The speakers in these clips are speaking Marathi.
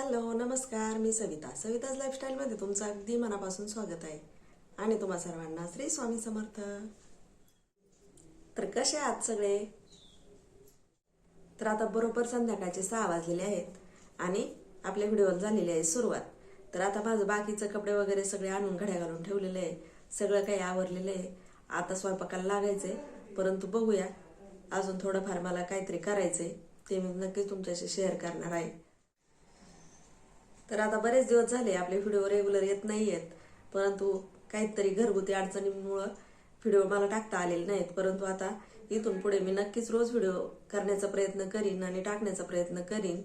हॅलो नमस्कार मी सविता. सविताज लाईफस्टाईलमध्ये तुमचं अगदी मनापासून स्वागत आहे. आणि तुम्हा सर्वांना श्री स्वामी समर्थ. तर कसे आहात सगळे? तर आता बरोबर संध्याकाळचे सहा वाजलेले आहेत आणि आपल्या व्हिडिओला झालेली आहे सुरुवात. तर आता माझं बाकीचं कपडे वगैरे सगळे आणून घड्या घालून ठेवलेले आहे. सगळं काही आवरलेलं आहे. आता स्वयंपाकाला लागायचंय परंतु बघूया. अजून थोडंफार मला काहीतरी करायचंय ते मी नक्कीच तुमच्याशी शेअर करणार आहे. तर आता बरेच दिवस झाले आपले व्हिडिओ रेग्युलर येत नाही आहेत परंतु काहीतरी घरगुती अडचणींमुळं व्हिडिओ मला टाकता आलेले नाहीत. परंतु आता इथून पुढे मी नक्कीच रोज व्हिडिओ करण्याचा प्रयत्न करीन आणि टाकण्याचा प्रयत्न करीन.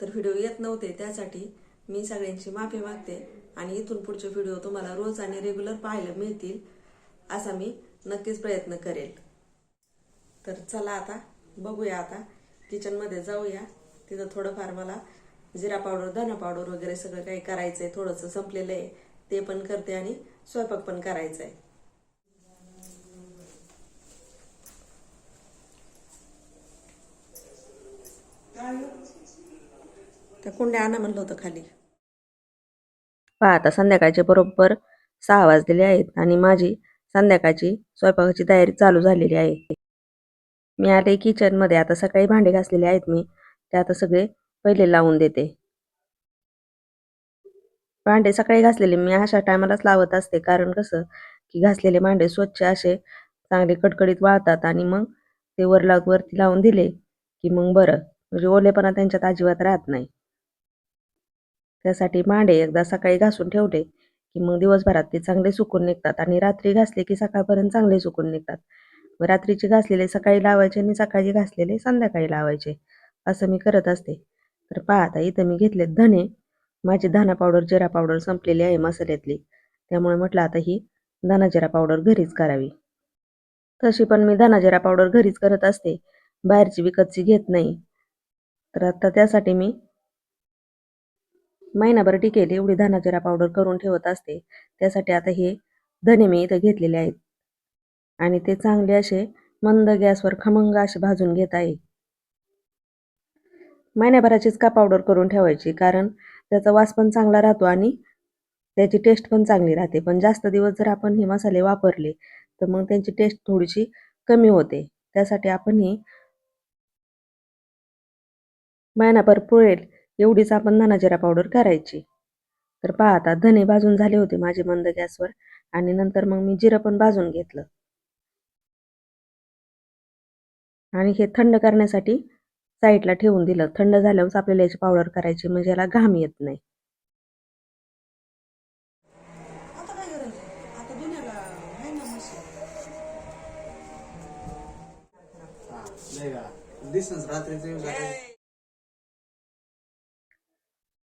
तर व्हिडिओ येत नव्हते त्यासाठी मी सगळ्यांची माफी मागते आणि इथून पुढचे व्हिडिओ तुम्हाला रोज आणि रेग्युलर पाहायला मिळतील असा मी नक्कीच प्रयत्न करेल. तर चला आता बघूया आता किचनमध्ये जाऊया. तिथं थोडंफार मला जिरा पावडर धना पावडर वगैरे सगळं काही करायचंय थोडंसं संपलेलं आहे. ते पण करते आणि स्वयंपाक पण करायचा आहे त्या कुंड्या आणा म्हणलं होतं खाली. पहा आता संध्याकाळचे बरोबर सहा वाजलेले आहेत आणि माझी संध्याकाळची स्वयंपाकाची तयारी चालू झालेली आहे. मी आले किचनमध्ये आता सकाळी भांडे घासलेले आहेत मी. ते आता सगळे पहिले लावून देते. भांडे सकाळी घासलेले मी अशा टायमालाच लावत असते. कारण कसं की घासलेले भांडे स्वच्छ असे चांगले कडकडीत वाळतात आणि मग ते वरला वरती लावून दिले की मग बरं. म्हणजे ओलेपणा त्यांच्यात अजिबात राहत नाही. त्यासाठी भांडे एकदा सकाळी घासून ठेवले की मग दिवसभरात ते चांगले सुकून निघतात. आणि रात्री घासले की सकाळपर्यंत चांगले सुकून निघतात. रात्रीचे घासलेले सकाळी लावायचे आणि सकाळी घासलेले संध्याकाळी लावायचे. असं मी करत असते. तर पहा आता इथं मी घेतलेत धने. माझी धाना पावडर जिरा पावडर संपलेली आहे मसाल्यातली. त्यामुळे म्हटलं आता ही धना जिरा पावडर घरीच करावी. तशी पण मी धाना जिरा पावडर घरीच करत असते. बाहेरची विकतची घेत नाही. तर आता त्यासाठी मी महिनाभर टिकेल एवढी धना जिरा पावडर करून ठेवत असते. त्यासाठी आता हे धने मी इथं घेतलेले आहेत. आणि ते चांगले असे मंद गॅसवर खमंग असे भाजून घेत आहे. महिन्याभराचीच का पावडर करून ठेवायची कारण त्याचा वास पण चांगला राहतो आणि त्याची टेस्ट पण चांगली राहते. पण जास्त दिवस जर आपण हे मसाले वापरले तर मग त्यांची टेस्ट थोडीशी कमी होते. त्यासाठी आपण ही महिनाभर पुरेल एवढीच आपण धना जिरा पावडर करायची. तर पहा आता धने भाजून झाले होते माझे मंद गॅसवर आणि नंतर मग मी जिरं पण भाजून घेतलं. आणि हे थंड करण्यासाठी साईडला ठेवून दिलं. थंड झाल्यावर आपल्याला याची पावडर करायची म्हणजे याला घाम येत नाही.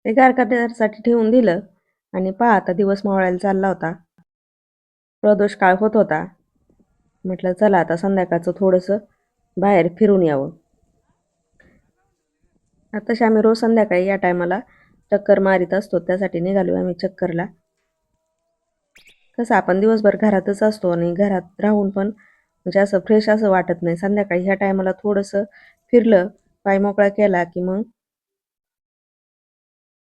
ते गार करण्यासाठी ठेवून दिलं आणि पहा आता दिवस मावळायला चालला होता. प्रदोष काळ होत होता. म्हटलं चला आता संध्याकाळचं थोडंसं बाहेर फिरून यावं. आताशी आम्ही रोज संध्याकाळी या टायमाला चक्कर मारित असतो त्यासाठी निघालो आम्ही चक्करला. कसं आपण दिवसभर घरातच असतो आणि घरात राहून पण म्हणजे असं फ्रेश असं वाटत नाही. संध्याकाळी ह्या टायमाला थोडंसं फिरलं पाय मोकळा केला की मग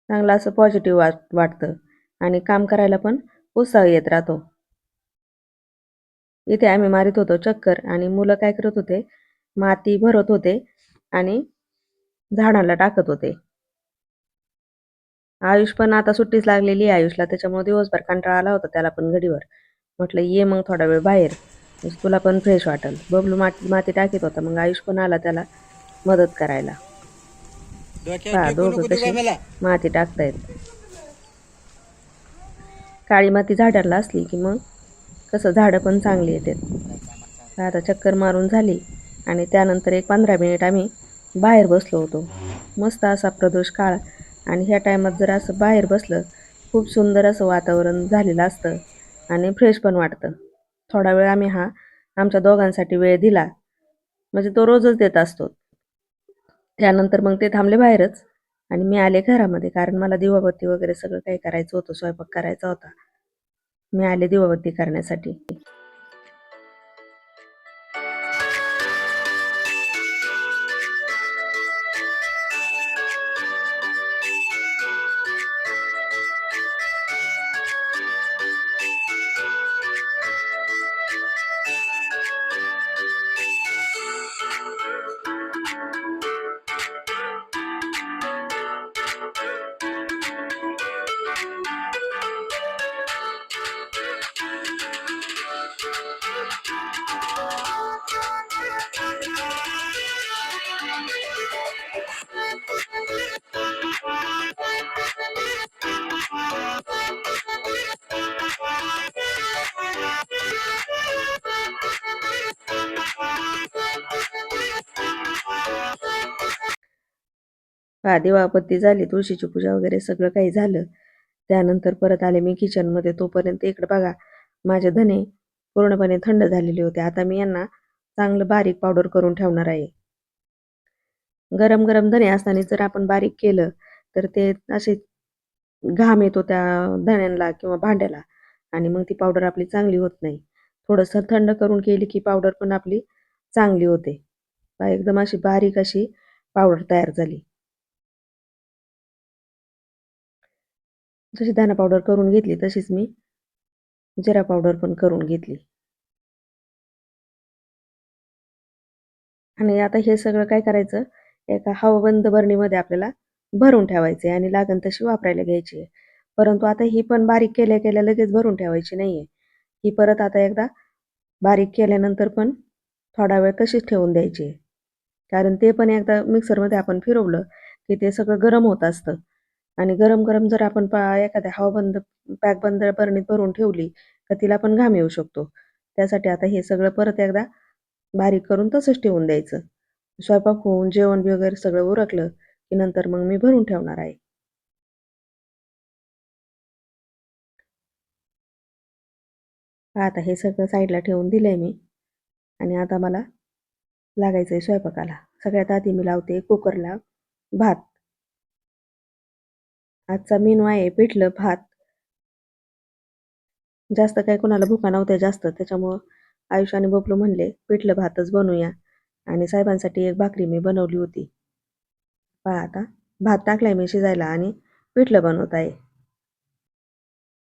चांगलं असं पॉझिटिव्ह वाट वाटतं आणि काम करायला पण उत्साह येत राहतो. इथे आम्ही मारित होतो चक्कर आणि मुलं काय करत होते माती भरत होते आणि झाडाला टाकत होते. आयुष पण आता सुट्टीच लागलेली आहे आयुषला त्याच्यामुळे दिवसभर कंटाळा आला होता त्याला पण घडीवर. म्हटलं ये मग थोडा वेळ बाहेर. म्हणजे तुला पण फ्रेश वाटेल. बबलू माती माती टाकीत होता मग आयुष पण आला त्याला मदत करायला. पहा दोघं कशी माती टाकतायत काळी माती झाडाला असली की मग कसं झाडं पण चांगली येतात. आता चक्कर मारून झाली आणि त्यानंतर एक पंधरा मिनिट आम्ही बाहेर बसलो होतो. मस्त असा प्रदोष काळ आणि ह्या टायमात जर असं बाहेर बसलं खूप सुंदर असं वातावरण झालेलं असतं आणि फ्रेश पण वाटतं. थोडा वेळ आम्ही हा आमच्या दोघांसाठी वेळ दिला. म्हणजे तो रोजच देत असतो. त्यानंतर मग ते थांबले बाहेरच आणि मी आले घरामध्ये कारण मला दिवाबत्ती वगैरे सगळं काही करायचं होतं स्वयंपाक करायचा होता. मी आले दिवाबत्ती करण्यासाठी. दिवाबत्ती झाली तुळशीची पूजा वगैरे सगळं काही झालं. त्यानंतर परत आले मी किचनमध्ये तोपर्यंत इकडे बघा माझे धने पूर्णपणे थंड झालेले होते. आता मी यांना चांगलं बारीक पावडर करून ठेवणार आहे. गरम गरम धने असताना जर आपण बारीक केलं तर ते असे घाम येतो त्या धण्यांना किंवा भांड्याला आणि मग ती पावडर आपली चांगली होत नाही. थोडंसं थंड करून केली की पावडर पण आपली चांगली होते. पहा, एकदम अशी बारीक अशी पावडर तयार झाली. जशी धना पावडर करून घेतली तशीच मी जिरा पावडर पण करून घेतली. आणि आता हे सगळं काय करायचं? एका हवाबंद बरणीमध्ये आपल्याला भरून ठेवायचे आणि लागण तशी वापरायला घ्यायची आहे. परंतु आता ही पण बारीक केल्या केल्या लगेच भरून ठेवायची नाहीये. ही परत आता एकदा बारीक केल्यानंतर पण थोडा वेळ तशीच ठेवून द्यायची आहे. कारण ते पण एकदा मिक्सरमध्ये आपण फिरवलं की ते सगळं गरम होत असतं. आणि गरम गरम जर आपण एखाद्या हवाबंद पॅक बंद बरणीत भरून ठेवली तर तिला पण घाम येऊ शकतो. त्यासाठी आता हे सगळं परत एकदा बारीक करून तसंच ठेवून द्यायचं. स्वयंपाक होऊन जेवण वगैरे सगळं उरकलं की नंतर मग मी भरून ठेवणार आहे. आता हे सगळं साईडला ठेवून दिलंय मी आणि आता मला लागायचं आहे स्वयंपाकाला. सगळ्यात आधी मी लावते कुकरला भात. आजचा मेनू आहे पिठलं भात. जास्त काय कोणाला भुका नव्हत्या जास्त त्याच्यामुळं आयुष आणि बबलू म्हणले पिठलं भातच बनवूया. आणि साहेबांसाठी एक भाकरी मी बनवली होती. पहा आता भात टाकलाय मी शिजायला आणि पिठलं बनवत आहे.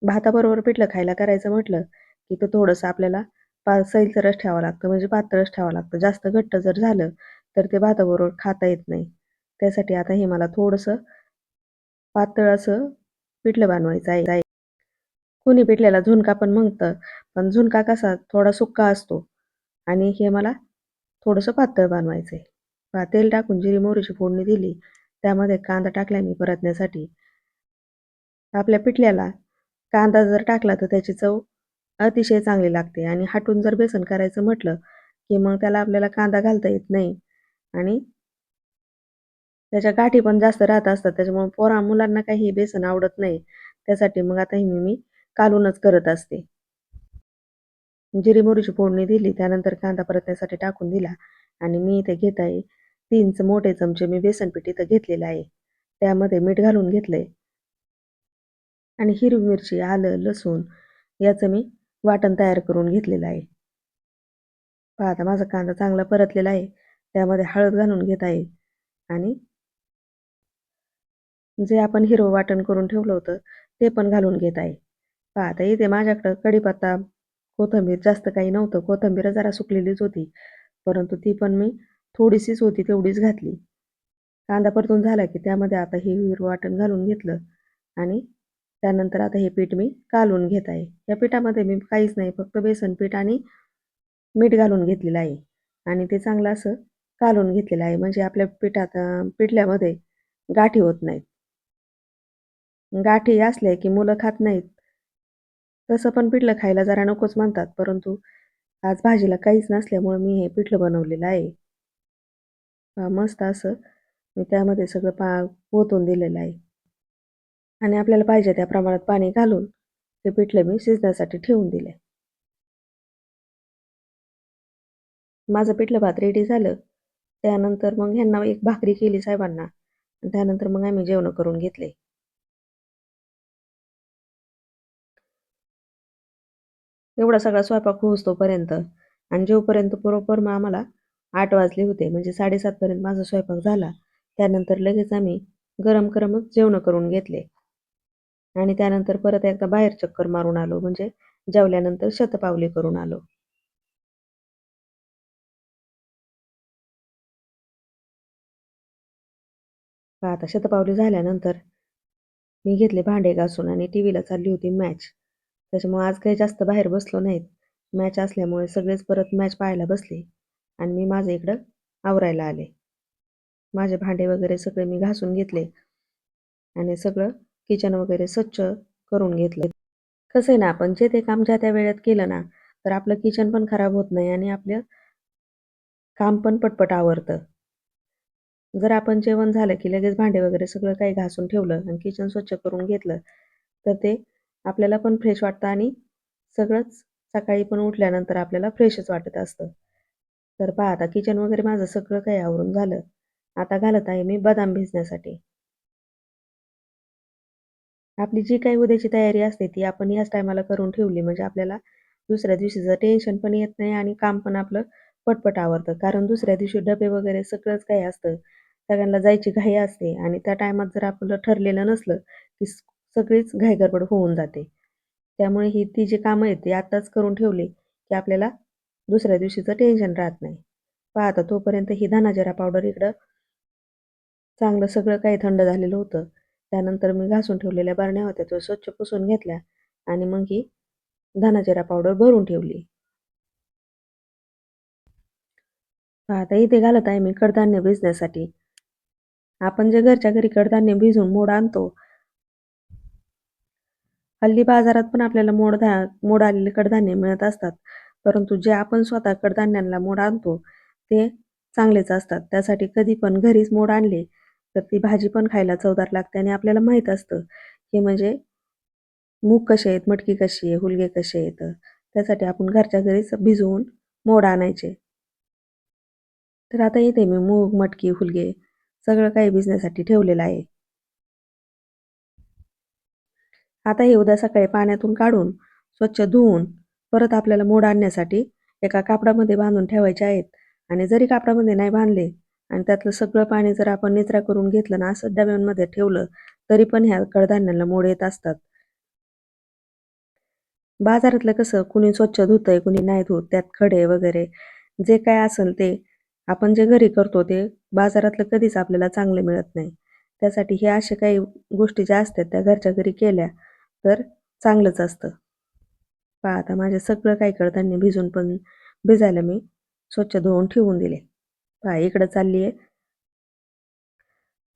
भाताबरोबर पिठलं खायला करायचं म्हटलं की तर थोडंसं आपल्याला पा सैलसरच ठेवावं लागतं म्हणजे पातळच ठेवावं लागतं. जास्त घट्ट जर झालं तर ते भाताबरोबर खाता येत नाही. त्यासाठी आता हे मला थोडंसं पातळ असं पिठलं बनवायचं आहे. कुणी पिठल्याला झुणका पण म्हणतं पण झुणका कसा थोडा सुक्का असतो. आणि हे मला थोडंसं पातळ बनवायचं आहे. तेल टाकून जिरी मोहरीची फोडणी दिली. त्यामध्ये कांदा टाकला मी परतण्यासाठी. आपल्या पिठल्याला कांदा जर टाकला तर त्याची चव अतिशय चांगली लागते. आणि हाटून जर बेसन करायचं म्हटलं की मग त्याला आपल्याला कांदा घालता येत नाही. आणि त्याच्या गाठी पण जास्त राहत असतात. त्याच्यामुळे पोरा मुलांना काही हे बेसन आवडत नाही. त्यासाठी मग आता हे मी कालूनच करत असते. जिरी मोहरीची फोडणी दिली. त्यानंतर कांदा परतण्यासाठी टाकून दिला. आणि मी इथे घेत आहे तीन मोठे चमचे मी बेसन पीठ इथं घेतलेलं आहे. त्यामध्ये मीठ घालून घेतलंय. आणि हिरवी मिरची आलं लसूण याचं मी वाटण तयार करून घेतलेलं आहे. पहा आता माझा कांदा चांगला परतलेला आहे. त्यामध्ये हळद घालून घेत आहे. आणि जे आपण हिरवं वाटण करून ठेवलं होतं ते पण घालून घेत आहे. पहा आता इथे माझ्याकडं कढीपत्ता कोथिंबीर जास्त काही नव्हतं. कोथिंबीर जरा सुकलेलीच होती परंतु ती पण मी थोडीशीच होती तेवढीच घातली. कांदा परतून झाला की त्यामध्ये आता हे हिरवं वाटण घालून घेतलं आणि त्यानंतर आता हे पीठ मी कालून घेत आहे. या पिठामध्ये मी काहीच नाही फक्त बेसन पीठ आणि मीठ घालून घेतलेलं आहे आणि ते चांगलं असं कालून घेतलेलं आहे. म्हणजे आपल्या पिठात पिठल्यामध्ये गाठी होत नाहीत. गाठी असल्या की मुलं खात नाहीत. तसं पण पिठलं खायला जरा नकोच म्हणतात परंतु आज भाजीला काहीच नसल्यामुळे मी हे पिठलं बनवलेलं आहे. मस्त असं मी त्यामध्ये सगळं पा ओतून दिलेलं आहे. आणि आपल्याला पाहिजे त्या प्रमाणात पाणी घालून ते पिठलं मी शिजण्यासाठी ठेवून दिले माझं पिठलं भात रेडी झालं. त्यानंतर मग ह्यांना एक भाकरी केली साहेबांना. त्यानंतर मग आम्ही जेवण करून घेतले. एवढा सगळा स्वयंपाक होऊस्तोपर्यंत. आणि जेवपर्यंत बरोबर मग आम्हाला आठ वाजले होते म्हणजे साडेसातपर्यंत माझा स्वयंपाक झाला. त्यानंतर लगेच आम्ही गरम गरमच जेवण करून घेतले. आणि त्यानंतर परत एकदा बाहेर चक्कर मारून आलो म्हणजे जेवल्यानंतर शतपावली करून आलो. आता शतपावली झाल्यानंतर मी घेतले भांडे घासून आणि टी व्हीला चालली होती मॅच त्याच्यामुळे आज काही जास्त बाहेर बसलो नाहीत. मॅच असल्यामुळे सगळेच परत मॅच पाहायला बसले. आणि मी माझं इकडं आवरायला आले. माझे भांडे वगैरे सगळे मी घासून घेतले. आणि सगळं किचन वगैरे स्वच्छ करून घेतलं. कसं आहे ना आपण जे ते काम ज्या त्या वेळेत केलं ना तर आपलं किचन पण खराब होत नाही आणि आपलं काम पण पटपट आवरतं. जर आपण जेवण झालं की लगेच भांडे वगैरे सगळं काही घासून ठेवलं आणि किचन स्वच्छ करून घेतलं तर ते आपल्याला पण फ्रेश वाटतं आणि सगळंच सकाळी पण उठल्यानंतर आपल्याला फ्रेशच वाटत असतं. तर पहा आता किचन वगैरे माझं सगळं काही आवरून झालं. आता घालत आहे मी बदाम भिजण्यासाठी. आपली जी काही उद्याची तयारी असते ती आपण याच टायमाला करून ठेवली म्हणजे आपल्याला दुसऱ्या दिवशीचं टेन्शन पण येत नाही आणि काम पण आपलं पटपट आवरतं. कारण दुसऱ्या दिवशी डबे वगैरे सगळंच काही असतं. सगळ्यांना जायची घाई असते आणि त्या टायमात जर आपलं ठरलेलं नसलं की सगळीच घाईगडबड होऊन जाते. त्यामुळे ही ती जी कामं आहेत ती आत्ताच करून ठेवली की आपल्याला दुसऱ्या दिवशीचं टेन्शन राहत नाही. पाहता तोपर्यंत ही धनाजिरा पावडर इकडं चांगलं सगळं काही थंड झालेलं होतं. त्यानंतर मी घासून ठेवलेल्या बारण्या होत्या त्या स्वच्छ पुसून घेतल्या आणि मग ही धनाजिरा पावडर भरून ठेवली. आता इथे घालत आहे मी कडधान्य भिजण्यासाठी. आपण जे घरच्या घरी कडधान्य भिजून मोड आणतो हल्ली बाजारात पण आपल्याला मोड धा मोड आलेले कडधान्य मिळत असतात. परंतु जे आपण स्वतः कडधान्यांना मोड आणतो ते चांगलेच असतात. त्यासाठी कधी पण घरीच मोड आणले तर ती भाजी पण खायला चवदार लागते आणि आपल्याला माहीत असतं की म्हणजे मूग कसे आहेत मटकी कशी आहे हुलगे कसे आहेत त्यासाठी आपण घरच्या घरीच भिजवून मोड आणायचे. तर आता येते मी मूग मटकी हुलगे सगळं काही भिजण्यासाठी ठेवलेलं आहे. आता हे उद्या सकाळी पाण्यातून काढून स्वच्छ धुवून परत आपल्याला मोड आणण्यासाठी एका कापडामध्ये बांधून ठेवायचे आहेत. आणि जरी कापडामध्ये नाही बांधले आणि त्यातलं सगळं पाणी जर आपण निचरा करून घेतलं ना असं डब्यांमध्ये ठेवलं तरी पण ह्या कडधान्याला मोड येत असतात. बाजारातलं कसं कुणी स्वच्छ धुतंय कुणी नाही धुत त्यात खडे वगैरे जे काय असेल ते आपण जे घरी करतो ते बाजारातलं कधीच आपल्याला चांगलं मिळत नाही. त्यासाठी हे असे काही गोष्टी ज्या असतात त्या घरच्या घरी केल्या तर चांगलंच असतं. पहा आता माझे सगळं काही कडधान्य भिजून पण भिजायला मी स्वच्छ धुवून ठेवून दिले. पहा इकडं चालली आहे.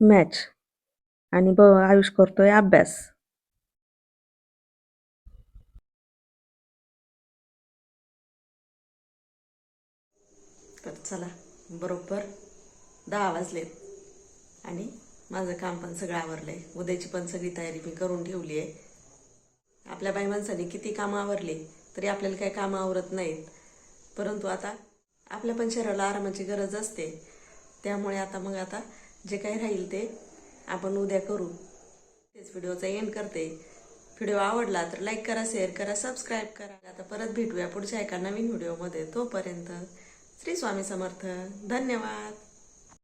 मॅच. आणि ब आयुष करतोय अभ्यास. तर चला बरोबर दहा वाजलेत. आणि माझं काम पण सगळं आवरलंय. उद्याची पण सगळी तयारी मी करून ठेवली आहे. आपल्या बाई माणसाने किती कामं आवरली तरी आपल्याला काही कामं आवरत नाहीत. परंतु आता आपल्या पण शरीराला आरामाची गरज असते. त्यामुळे आता मग आता जे काही राहील ते आपण उद्या करू. तेच व्हिडिओचा एंड करते. व्हिडिओ आवडला तर लाईक करा शेअर करा सबस्क्राईब करा. आता परत भेटूया पुढच्या एका नवीन व्हिडिओमध्ये. तोपर्यंत श्री स्वामी समर्थ. धन्यवाद.